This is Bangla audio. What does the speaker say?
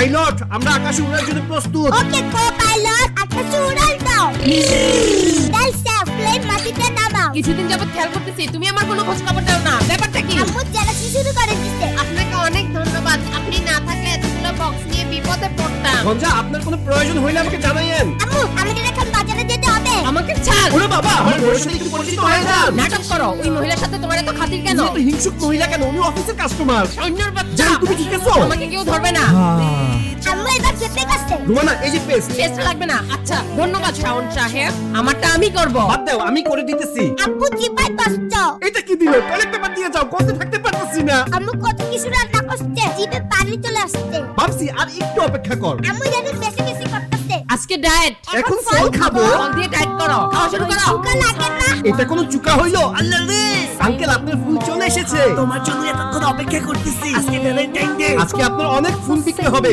পাইলট আমরা আকাশে উড়ার জন্য প্রস্তুত। ওকে কো পাইলট আকাশে উড়াল দাও। স্যার প্লেন মাটিতে নামাও। কিছুদিন যাবত খেয়াল করতেছি তুমি আমার কোনো খোঁজ খবর দাও না। ব্যাপারটা কি? আম্মু জেলাসি শুরু করে দিতে আপনাকে অনেক ধন্যবাদ। আপনি না থাকলে এতগুলো বক্স নিয়ে বিপদে পড়তাম। গঞ্জা আপনার কোনো প্রয়োজন হইলে আমাকে জানাইয়েন। আম্মু আমাদের ওরে বাবা আমার বউয়ের সাথে একটু পরিচিত হয়ে যান নাটক করো ওই মহিলার সাথে তোমার এত খাতির কেন? উনি হিংসুক মহিলা কেন? উনি অফিসের কাস্টমার সৈন্যর বাচ্চা। জান তুমি ঠিক আছো আমাকে কেউ ধরবে না। আম্মু এবার চেপে গেছে রুমানা এই যে পেস্ট টেস্ট লাগবে না। আচ্ছা ধন্যবাদ শাওন সাহেব আমারটা আমি করব। বাদ দাও আমি করে দিতেছি। আব্বু জিপাই কষ্ট এটা কি দিল? টয়লেট পেপার দিয়ে যাও করতে থাকতে পারতেছি না। আম্মু কত কিছু রান্না করছে জিভে পানি চলে আসছে। ভাবছি আর একটু অপেক্ষা কর। আম্মু যেন বেশি বেশি আজকে ডায়েট এখন ফল খাব। ফল দিয়ে ডায়েট করো। খাওয়া শুরু করো। চুকা লাগে না। এটা কোনো চুকা হইল? আল্লাহ রে! আঙ্কেল আপনার ফুল চলে এসেছে। তোমার জন্য এতক্ষণ অপেক্ষা করতেছি। আজকে ভ্যালেন্টাইন ডে আজকে আপনার অনেক ফুল বিক্রি হবে।